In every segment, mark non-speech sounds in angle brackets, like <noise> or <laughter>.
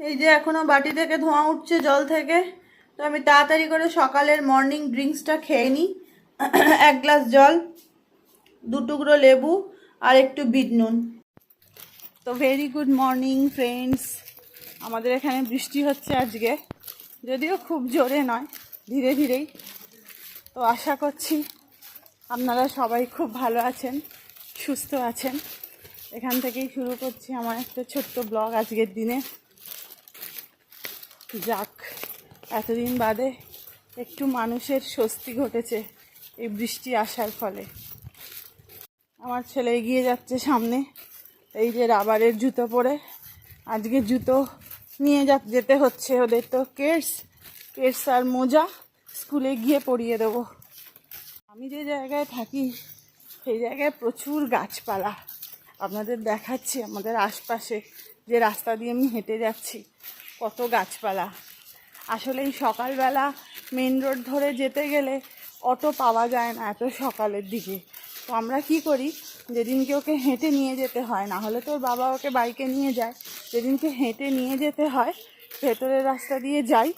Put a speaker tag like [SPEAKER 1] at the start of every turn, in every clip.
[SPEAKER 1] এই যে এখনও বাটি থেকে ধোঁয়া উঠছে, জল থেকে। তো আমি তাড়াতাড়ি করে সকালের মর্নিং ড্রিঙ্কসটা খেয়ে নিই। <clears throat> এক গ্লাস জল, দু টুকরো লেবু আর একটু বিট নুন। তো ভেরি গুড মর্নিং ফ্রেন্ডস আমাদের এখানে বৃষ্টি হচ্ছে আজকে। যদিও খুব জোরে নয়, ধীরে ধীরেই। তো আশা করছি আপনারা সবাই খুব ভালো আছেন, সুস্থ আছেন। এখান থেকেই শুরু করছি আমার একটা ছোট্ট ব্লগ আজকের দিনে। যাক, এতদিন বাদে একটু মানুষের স্বস্তি ঘটেছে এই বৃষ্টি আসার ফলে। আমার ছেলে এগিয়ে যাচ্ছে সামনে, এই যে রাবারের জুতো পরে। আজকে জুতো নিয়ে যা, যেতে হচ্ছে ওদের তো কেটস কেটস আর মোজা স্কুলে গিয়ে পরিয়ে দেবো। আমি যে জায়গায় থাকি, সেই জায়গায় প্রচুর গাছপালা। আপনাদের দেখাচ্ছি আমাদের আশপাশে যে রাস্তা দিয়ে আমি হেঁটে যাচ্ছি। কত গাছপালা। আসলে এই সকালবেলা মেন রোড ধরে যেতে গেলে অটো পাওয়া যায় না এত সকালের দিকে। তো আমরা কি করি, যেদিনকে ওকে হেঁটে নিয়ে যেতে হয়, না হলে তো ওর বাবা ওকে বাইকে নিয়ে যায়, যেদিনকে হেঁটে নিয়ে যেতে হয়, ভেতরের রাস্তা দিয়ে যাই,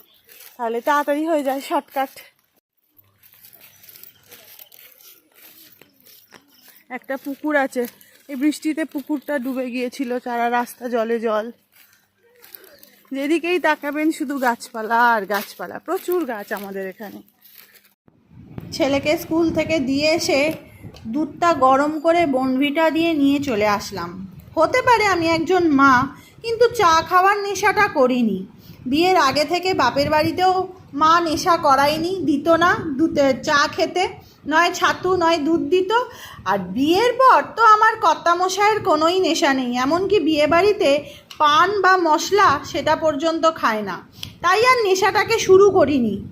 [SPEAKER 1] তাহলে তাড়াতাড়ি হয়ে যায় শর্টকাট একটা পুকুর আছে, এই বৃষ্টিতে পুকুরটা ডুবে গিয়েছিল সারা রাস্তা জলে জল। যেদিকেই তাকাবেন শুধু গাছপালা আর গাছপালা। প্রচুর গাছ আমাদের এখানে। ছেলেকে স্কুল থেকে দিয়ে এসে দুধটা গরম করে বনভিটা দিয়ে নিয়ে চলে আসলাম। হতে পারে আমি একজন মা, কিন্তু চা খাওয়ার নেশাটা করিনি। বিয়ের আগে থেকে বাপের বাড়িতেও মা নেশা করায়নি, দিত না, দুধে চা খেতে। নয় ছাতু, নয় দুধ দিত। আর বিয়ের পর তো আমার কর্তামশায়ের কোনোই নেশা নেই। এমনকি বিয়ে বাড়িতে পান বা মশলা সেটা পর্যন্ত খায় না। তাই আর নেশাটাকে শুরু করিনি।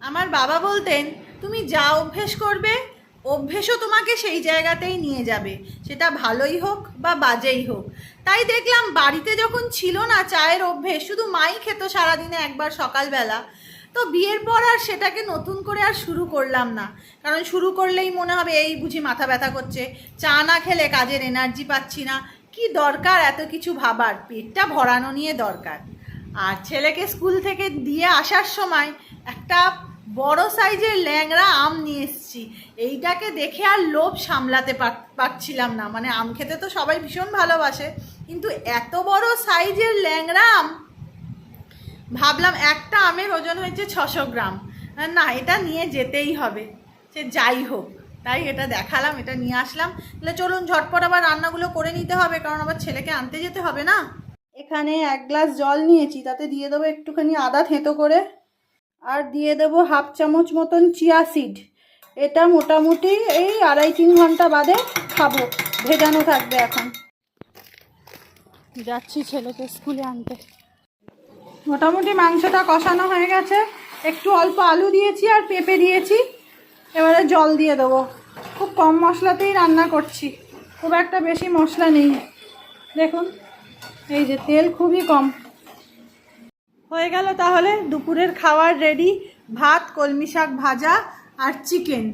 [SPEAKER 1] আমার বাবা বলতেন, তুমি যা অভ্যেস করবে অভ্যেসও তোমাকে সেই জায়গাতেই নিয়ে যাবে। সেটা ভালোই হোক বা বাজেই হোক। তাই দেখলাম বাড়িতে যখন ছিল না চায়ের অভ্যেস, শুধু মাই খেত সারাদিনে একবার সকালবেলা। তো বিয়ের পর আর সেটাকে নতুন করে আর শুরু করলাম না। কারণ শুরু করলেই মনে হবে, এই বুঝি মাথা ব্যথা করছে। চা না খেলে কাজের এনার্জি পাচ্ছি না। কি দরকার এত কিছু ভাবার? পেটটা ভরানো নিয়ে দরকার। আর ছেলেকে স্কুল থেকে দিয়ে আসার সময় একটা বড় সাইজের ল্যাংড়া আম নিয়ে এসেছি। এইটাকে দেখে আর লোভ সামলাতে পার- পারছিলাম না। মানে আম খেতে তো সবাই ভীষণ ভালোবাসে। কিন্তু এত বড় সাইজের ল্যাংড়া আম, ভাবলাম একটা আমের ওজন হয়েছে ছশো গ্রাম। না, এটা নিয়ে যেতেই হবে। সে যাই হোক, তাই এটা দেখালাম, এটা নিয়ে আসলাম। তাহলে চলুন ঝটপট আবার রান্নাগুলো করে নিতে হবে, কারণ আবার ছেলেকে আনতে যেতে হবে না। এখানে এক গ্লাস জল নিয়েছি, তাতে দিয়ে দেবো একটুখানি আদা থেঁতো করে। আর দিয়ে দেবো হাফ চামচ মতন চিয়া সিড। এটা মোটামুটি এই আড়াই তিন ঘণ্টা বাদে খাব। ভেজানো থাকবে এখন। যাচ্ছি ছেলেকে স্কুলে আনতে। মোটামুটি মাংসটা কষানো হয়ে গেছে। একটু অল্প আলু দিয়েছি আর পেঁপে দিয়েছি। এবারে জল দিয়ে দেবো। খুব কম মশলাতেই রান্না করছি। খুব একটা বেশি মশলা নেই। দেখুন, এই যে তেল খুবই কম। হয়ে গেল তাহলে দুপুরের খাওয়ার রেডি ভাত, কলমি শাক ভাজা আর চিকেন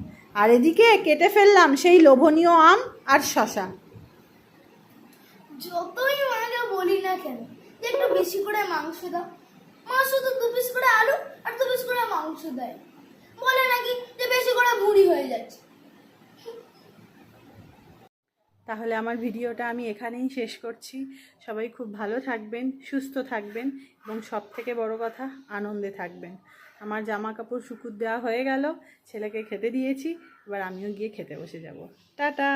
[SPEAKER 1] আর এদিকে কেটে ফেললাম সেই লোভনীয় আম আর শশা।
[SPEAKER 2] যতই মাকে বলি না কেন একটু বেশি করে মাংস দাও। মা শুধু দু পিস করে আলু আর দু পিস করে মাংস দেয়। বলে নাকি যে বেশি করে ভুঁড়ি হয়ে যাচ্ছে।
[SPEAKER 1] তাহলে আমার ভিডিওটা আমি এখানেই শেষ করছি। সবাই খুব ভালো থাকবেন, সুস্থ থাকবেন এবং সব থেকে বড় কথা, আনন্দে থাকবেন। আমার জামা কাপড় শুকুর দেওয়া হয়ে গেল, ছেলেকে খেতে দিয়েছি, এবার আমিও গিয়ে খেতে বসে যাব। টাটা!